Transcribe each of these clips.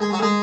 Uh-huh.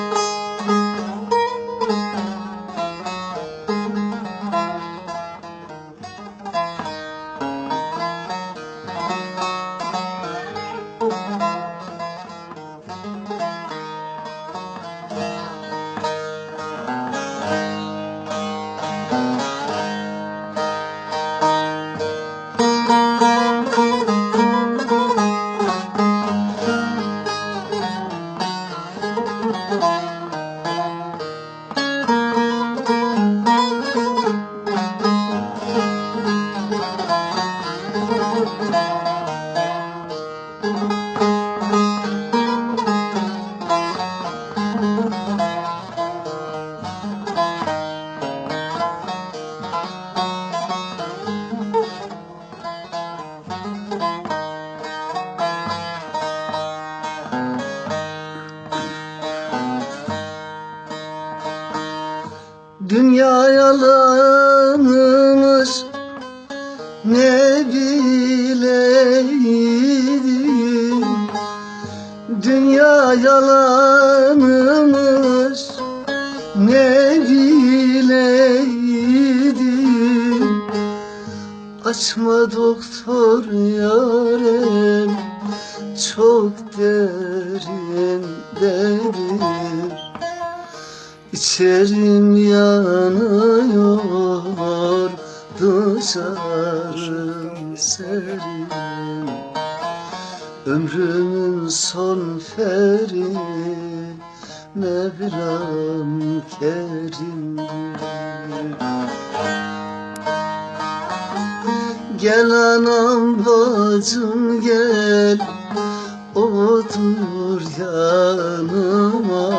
Dünya yalanımış ne bileydim Dünya yalanımış ne bileydim Açma doktor yarem çok derin derin İçerim yanıyor dışarım serin. Ömrümün son feri Mevlam kerimdir Gel anam bacım gel Otur yanıma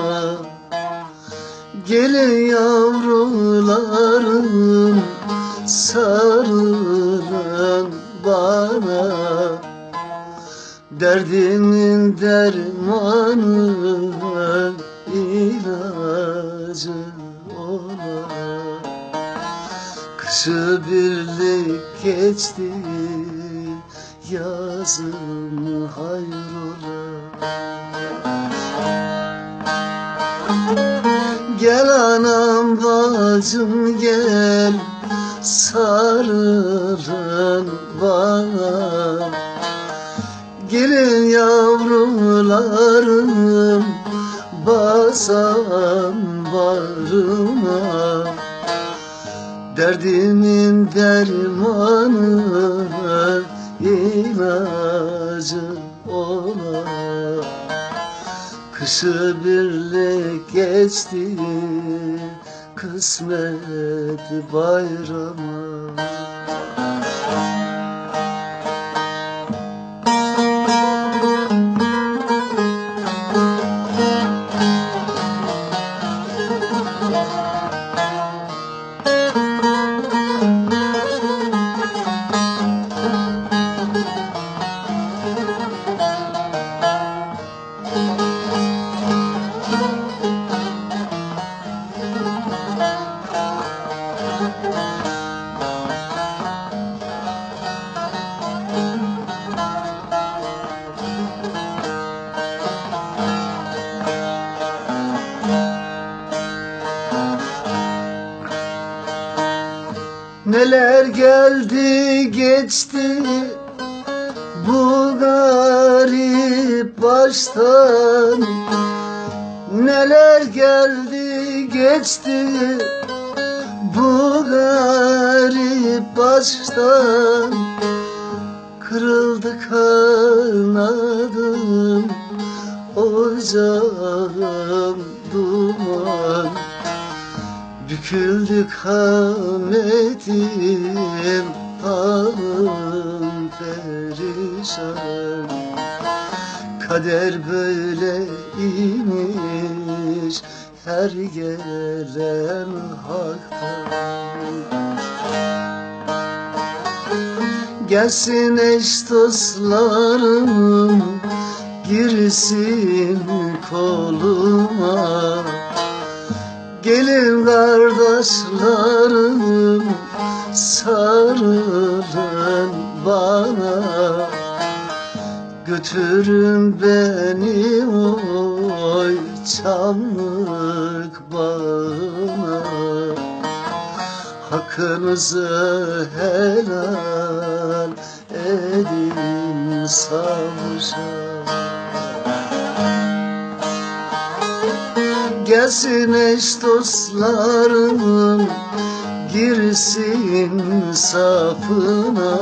Gelin yavrularım sarılın bana. Derdimin dermanı ilacı ola Kışı birlik geçti yazın hayrola Gel anam bacım gel. Sarılın bana. Gelin yavrularım basan bağrıma Derdimin dermanı ilacı ola Kışı birlik geçti kısmet bayrama Neler geldi geçti bu garip baştan? Neler geldi geçti bu garip baştan? Kırıldı kanadım ocağım Büküldü kametim Alım perişan Kader böyle imiş Her gelen haktan. Gelsin eş dostlarım Girsin koluma Gelin kardeşlerim sarılın bana. Götürün beni oy çamlık bağına. Hakkınızı helal edin savcı Gelsin eş dostlarım girsin safına.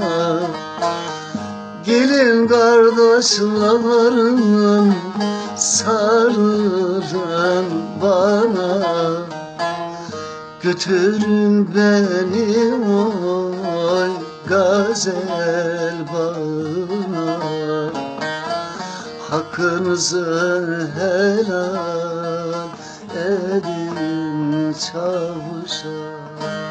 Gelin kardeşlerim sarılın bana. Götürün beni oy gazel bağına. Hakkınızı helal dedim çavuşa.